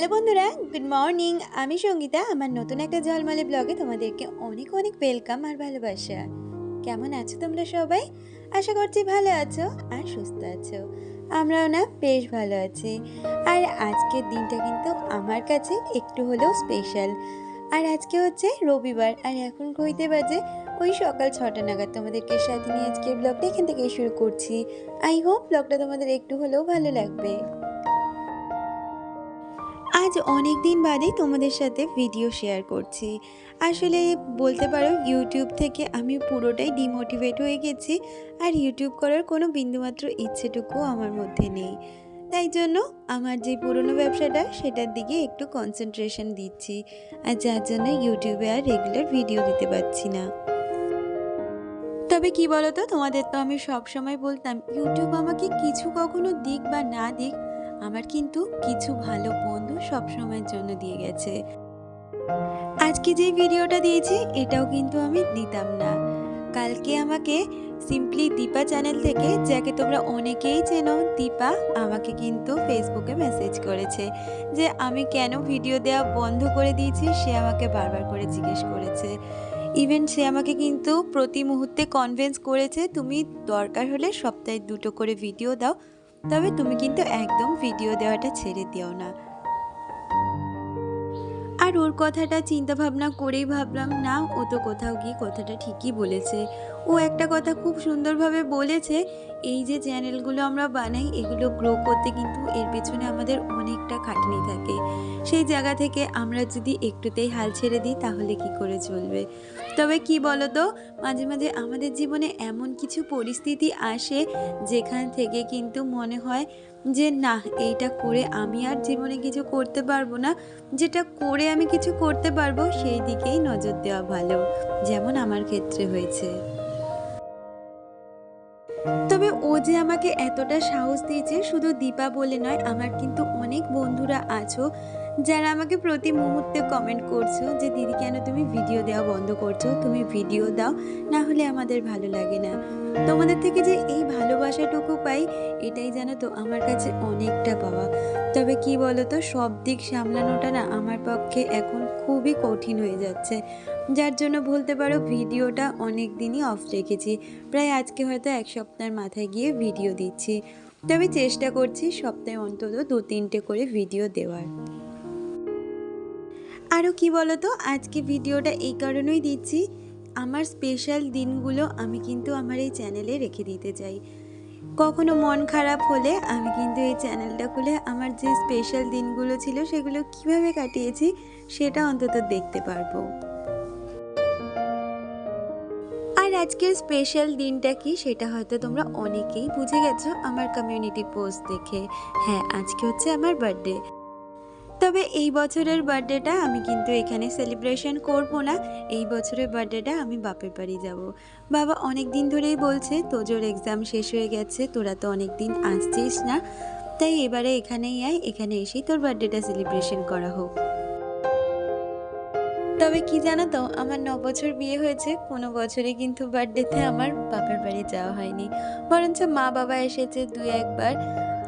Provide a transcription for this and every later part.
Hello বন্ধুরা good morning আমি সঙ্গীতা, আমার নতুন একটা ঝলমলে ব্লগে তোমাদেরকে অনেক অনেক ওয়েলকাম আর ভালোবাসা। কেমন আছো তোমরা সবাই? আশা করছি ভালো আছো আর সুস্থ আছো। আমরাও না বেশ ভালো আছি। আর আজকের দিনটা কিন্তু আমার কাছে একটু হলেও স্পেশাল আর আজকে হচ্ছে রবিবার, আর এখন ঘুরতে বাজে ওই সকাল ছটা নাগাদ। তোমাদেরকে সাথে নিয়ে আজকের ব্লগটা এখান থেকে শুরু করছি। আই হোপ ব্লগটা তোমাদের একটু হলেও ভালো লাগবে। আজ অনেক দিন বাদে তোমাদের সাথে ভিডিও শেয়ার করছি। আসলে বলতে পারো ইউটিউব থেকে আমি পুরোটাই ডিমোটিভেট হয়ে গেছি আর ইউটিউব করার কোনো বিন্দুমাত্র ইচ্ছেটুকুও আমার মধ্যে নেই। তাই জন্য আমার যে পুরনো ব্যবসাটা, সেটার দিকে একটু কনসেন্ট্রেশন দিচ্ছি আর যার জন্য ইউটিউবে আর রেগুলার ভিডিও দিতে পারছি না। তবে কি বলতো, তোমাদের তো আমি সবসময় বলতাম ইউটিউব আমাকে কিছু কখনো দিক বা না দিক আমার কিন্তু কিছু ভালো বন্ধু সব সময়ের জন্য দিয়ে গেছে। আজকে যে ভিডিওটা দিয়েছি, এটাও কিন্তু আমি দিতাম না। কালকে আমাকে সিম্পলি দীপা চ্যানেল থেকে, যাকে তোমরা অনেকেই চেনো, দীপা আমাকে কিন্তু ফেসবুকে মেসেজ করেছে যে, আমি কেন ভিডিও দেওয়া বন্ধ করে দিয়েছি? সে আমাকে বারবার করে জিজ্ঞেস করেছে। ইভেন সে আমাকে কিন্তু প্রতি মুহূর্তে কনভেন্স করেছে, তুমি দরকার হলে সপ্তাহে দুটো করে ভিডিও দাও তবে তুমি কিন্তু একদম ভিডিও দেওয়াটা ছেড়ে দিও না। আর ওর কথাটা চিন্তা ভাবনা করেই ভাবলাম, না, ও তো কোথাও গিয়ে কথাটা ঠিকই বলেছে। ও একটা কথা খুব সুন্দরভাবে বলেছে, এই যে চ্যানেলগুলো আমরা বানাই, এগুলো গ্রো করতে কিন্তু এর পেছনে আমাদের অনেকটা খাটনি থাকে। সেই জায়গা থেকে আমরা যদি একটুতেই হাল ছেড়ে দিই, তাহলে কি করে চলবে? তবে কি বলতো, মাঝে মাঝে আমাদের জীবনে এমন কিছু পরিস্থিতি আসে, যেখান থেকে কিন্তু মনে হয় যে, না, এইটা করে আমি আর জীবনে কিছু করতে পারব না। যেটা করে আমি কিছু করতে পারব, সেই দিকেই নজর দেওয়া ভালো, যেমন আমার ক্ষেত্রে হয়েছে। তবে ও যে আমাকে এতটা সাহস দিয়েছে শুধু দীপা বলে নয়, আমার কিন্তু অনেক বন্ধুরা আছো। যারা আমাকে প্রতি মুহূর্তে কমেন্ট করছ যে, দিদি, কেন তুমি ভিডিও দেওয়া বন্ধ করছ? তুমি ভিডিও দাও, না হলে আমাদের ভালো লাগে না। তোমাদের থেকে যে এই ভালোবাসাটুকু পাই, এটাই জানো তো, আমার কাছে অনেকটা পাওয়া। তবে কি বলো তো সব দিক সামলানোটা না আমার পক্ষে এখন খুবই কঠিন হয়ে যাচ্ছে। যার জন্য বলতে পারো ভিডিওটা অনেক দিনই অফ রেখেছি। প্রায় আজকে হয়তো এক সপ্তাহের মাথায় গিয়ে ভিডিও দিচ্ছি। তবে চেষ্টা করছি সপ্তাহে অন্তত দু তিনটে করে ভিডিও দেওয়ার। আরও কি বলো তো আজকে ভিডিওটা এই কারণেই দিচ্ছি। আমার স্পেশাল দিনগুলো আমি কিন্তু আমার এই চ্যানেলে রেখে দিতে চাই। কখনো মন খারাপ হলে আমি কিন্তু এই চ্যানেলটা খুলে আমার যে স্পেশাল দিনগুলো ছিল সেগুলো কীভাবে কাটিয়েছি সেটা অন্তত দেখতে পারব। আর আজকের স্পেশাল দিনটা কি সেটা হয়তো তোমরা অনেকেই বুঝে গেছো আমার কমিউনিটি পোস্ট দেখে। হ্যাঁ আজকে হচ্ছে আমার বার্থডে তবে এই বছরের বার্থডেটা আমি কিন্তু এখানে সেলিব্রেশন করব না। এই বছরের বার্থডেটা আমি বাপের বাড়ি যাব। বাবা অনেক দিন ধরেই বলছে, তোজোর এক্সাম শেষ হয়ে গেছে, তোরা তো অনেক দিন আসছিস না। তাই এবারে এখানেই আয়, এখানে এসেই তোর বার্থডেটা সেলিব্রেশন করা হোক। তবে কি জানো তো, আমার ন বছর বিয়ে হয়েছে, কোনো বছরে কিন্তু বার্থডেতে আমার বাপের বাড়ি যাওয়া হয়নি। বরঞ্চ মা বাবা এসেছে দু একবার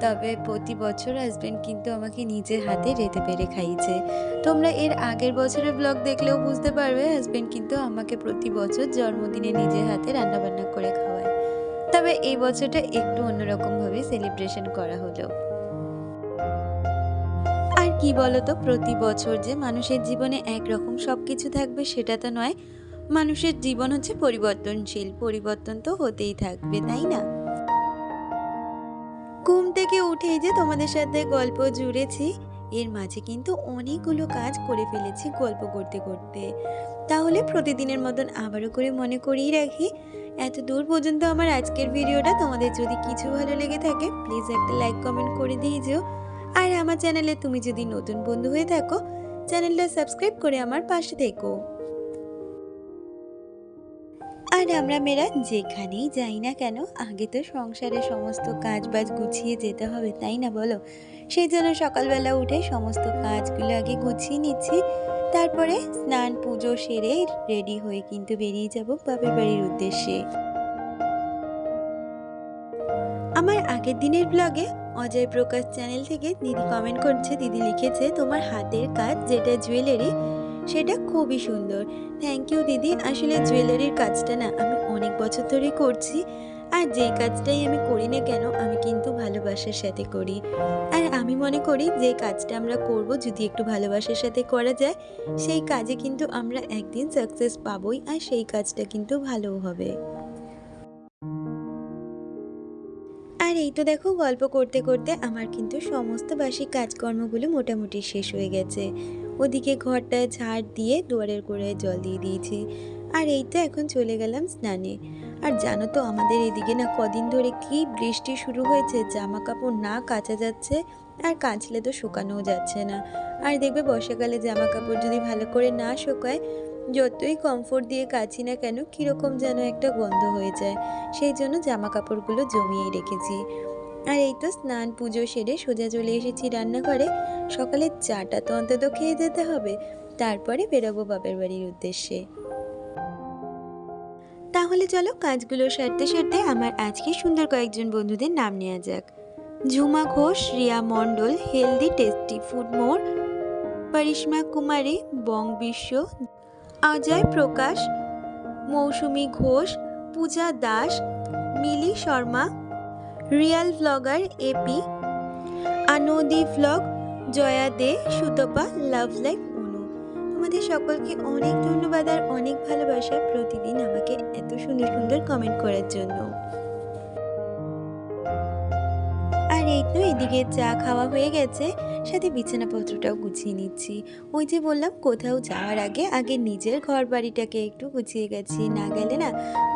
তবে প্রতি বছর হাজব্যান্ড কিন্তু আমাকে নিজের হাতে রেঁধে পেরে খাইয়েছে। তোমরা এর আগের বছরের ব্লগ দেখলেও বুঝতে পারবে হাজব্যান্ড কিন্তু আমাকে প্রতি বছর জন্মদিনে নিজের হাতে রান্নাবান্না করে খাওয়ায়। তবে এই বছরটা একটু অন্যরকমভাবে সেলিব্রেশন করা হলো। আর কি বলতো, প্রতি বছর যে মানুষের জীবনে একরকম সব কিছু থাকবে সেটা তো নয়। মানুষের জীবন হচ্ছে পরিবর্তনশীল, পরিবর্তন তো হতেই থাকবে, তাই না? উঠেই যে তোমাদের সাথে গল্প জুড়েছি, এর মাঝে কিন্তু অনেকগুলো কাজ করে ফেলেছি গল্প করতে করতে। তাহলে প্রতিদিনের মতন আবারও করে মনে করিয়ে রাখি, এত দূর পর্যন্ত আমার আজকের ভিডিওটা তোমাদের যদি কিছু ভালো লেগে থাকে প্লিজ একটা লাইক কমেন্ট করে দিয়ে যেও। আর আমার চ্যানেলে তুমি যদি নতুন বন্ধু হয়ে থাকো, চ্যানেলটা সাবস্ক্রাইব করে আমার পাশে থেকো। আর আমরা মেয়েরা যেখানেই যাই না কেন, আগে তো সংসারে সমস্ত কাজ বাজ গুছিয়ে যেতে হবে, তাই না বলো? সেই জন্য সকালবেলা উঠে সমস্ত কাজগুলো আগে গুছিয়ে নিচ্ছি, তারপরে স্নান, পুজো সেরে রেডি হয়ে কিন্তু বেরিয়ে যাব বাপের বাড়ির উদ্দেশ্যে। আমার আগের দিনের ব্লগে অজয় প্রকাশ চ্যানেল থেকে দিদি কমেন্ট করছে, দিদি লিখেছে, তোমার হাতের কাজ যেটা জুয়েলারি সেটা খুবই সুন্দর। থ্যাংক ইউ দিদি। আসলে জুয়েলারির কাজটা না আমি অনেক বছর ধরে করছি। আর যেই কাজটাই আমি করি না কেন, আমি কিন্তু ভালোবাসার সাথে করি। আর আমি মনে করি যে কাজটা আমরা করব যদি একটু ভালোবাসার সাথে করা যায়, সেই কাজে কিন্তু আমরা একদিন সাকসেস পাবই আর সেই কাজটা কিন্তু ভালোও হবে। আর এই তো দেখো, গল্প করতে করতে আমার কিন্তু সমস্ত বাসি কাজকর্মগুলো মোটামুটি শেষ হয়ে গেছে। ওদিকে ঘরটা ঝাড় দিয়ে দুয়ারের গোড়ায় জল দিয়ে দিয়েছি। আর এই তো এখন চলে গেলাম স্নানে। আর জানো তো আমাদের এদিকে না কদিন ধরে কি বৃষ্টি শুরু হয়েছে জামা কাপড় না কাচা যাচ্ছে আর কাচলে তো শুকানোও যাচ্ছে না। আর দেখবে বর্ষাকালে জামা কাপড় যদি ভালো করে না শুকায়, যতই কমফোর্ট দিয়ে কাচি না কেন, কীরকম যেন একটা গন্ধ হয়ে যায়। সেই জন্য জামা কাপড়গুলো জমিয়েই রেখেছি। আর এই তো স্নান, পুজো সেরে সোজা চলে এসেছি রান্নাঘরে। সকালে চাটা তো অন্তত খেয়ে যেতে হবে, তারপরে বেরোবো বাপের বাড়ির উদ্দেশ্যে। তাহলে চলো কাজগুলো সারতে সারতে আমার আজকে সুন্দর কয়েকজন বন্ধুদের নাম নেওয়া যাক। Jhuma Ghosh, Riya Mondal, healthy, tasty food more, Parishma Kumari, Bong Biswa, Ajay Prakash, Mousumi Ghosh, Puja Das, Mili Sharma real blogger AP আনদি vlog Jaya De, Sutapa love life Anu. তোমাদের সকলকে অনেক ধন্যবাদ আর অনেক ভালোবাসা প্রতিদিন আমাকে এত সুন্দর সুন্দর কমেন্ট করার জন্য। তো এদিকে চা খাওয়া হয়ে গেছে, সাথে বিছানাপত্রটাও গুছিয়ে নিচ্ছি। ওই যে বললাম, কোথাও যাওয়ার আগে আগে নিজের ঘর বাড়িটাকে একটু গুছিয়ে গেছি। না গেলে না,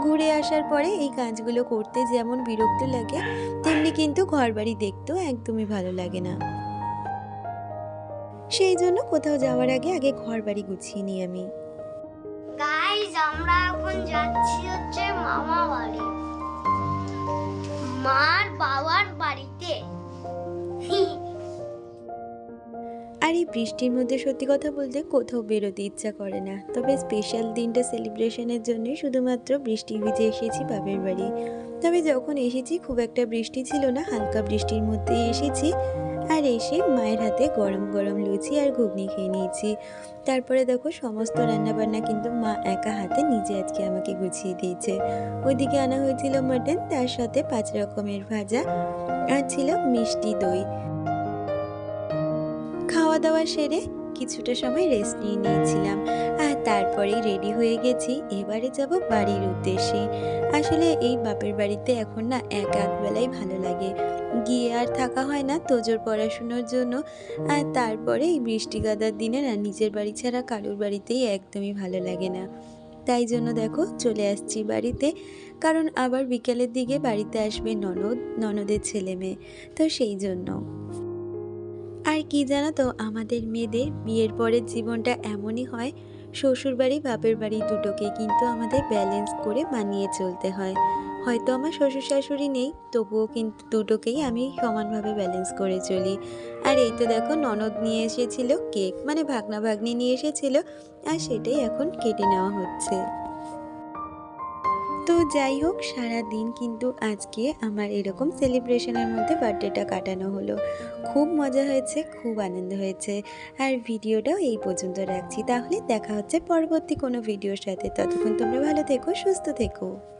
ঘুরে আসার পরে এই কাজগুলো করতে যেমন বিরক্ত লাগে, তেমনি কিন্তু ঘর বাড়ি দেখতেও একদমই ভালো লাগে না। সেই জন্য কোথাও যাওয়ার আগে আগে ঘর বাড়ি গুছিয়ে নিই আমি। আমরা এখন যাচ্ছি হচ্ছে মামা বাড়ি। মার এই বৃষ্টির মধ্যে সত্যি কথা বলতে কোথাও বেরোতে ইচ্ছা করে না। তবে স্পেশাল দিনটা সেলিব্রেশনের জন্য শুধুমাত্র বৃষ্টি ভিজে এসেছি বাপের বাড়ি। তবে যখন এসেছি খুব একটা বৃষ্টি ছিল না, হালকা বৃষ্টির মধ্যে এসেছি। আর এসে মায়ের হাতে গরম গরম লুচি আর ঘুগনি খেয়ে নিয়েছি। তারপরে দেখো সমস্ত রান্নাবান্না কিন্তু মা একা হাতে নিজে আজকে আমাকে গুছিয়ে দিয়েছে। ওইদিকে আনা হয়েছিল মাটন তার সাথে পাঁচ রকমের ভাজা আর ছিল মিষ্টি দই। খাওয়া দাওয়া সেরে কিছুটা সময় রেস্ট নিয়ে নিয়েছিলাম। আর তারপরেই রেডি হয়ে গেছি, এবারে যাব বাড়ির উদ্দেশ্যে। আসলে এই বাপের বাড়িতে এখন না এক এক বেলায় ভালো লাগে। গিয়ে আর থাকা হয় না তোজোর পড়াশুনোর জন্য। আর তারপরে এই বৃষ্টি কাদার দিনে না নিজের বাড়ি ছাড়া কারোর বাড়িতেই একদমই ভালো লাগে না। তাই জন্য দেখো চলে আসছি বাড়িতে। কারণ আবার বিকেলের দিকে বাড়িতে আসবে ননদ, ননদের ছেলে মেয়ে তো সেই জন্য। কি জানো তো? আমাদের মেয়েদের বিয়ের পরের জীবনটা এমনই হয় শ্বশুর বাড়ি বাপের বাড়ি দুটোকে কিন্তু আমাদের ব্যালেন্স করে মানিয়ে চলতে হয়। হয়তো আমার শ্বশুর শাশুড়ি নেই, তবুও কিন্তু দুটোকেই আমি সমানভাবে ব্যালেন্স করে চলি। আর এই তো দেখো, ননদ নিয়ে এসেছিল কেক মানে ভাগনা ভাগ্নি নিয়ে এসেছিল, আর সেটাই এখন কেটে নেওয়া হচ্ছে। তো যাই হোক সারা দিন কিন্তু আজকে আমার এরকম সেলিব্রেশনের মধ্যে বার্থডেটা কাটানো হলো। খুব মজা হয়েছে, খুব আনন্দ হয়েছে। আর ভিডিওটাও এই পর্যন্ত রাখছি। তাহলে দেখা হচ্ছে পরবর্তী কোনো ভিডিওর সাথে। ততক্ষণ তোমরা ভালো থেকো, সুস্থ থেকো।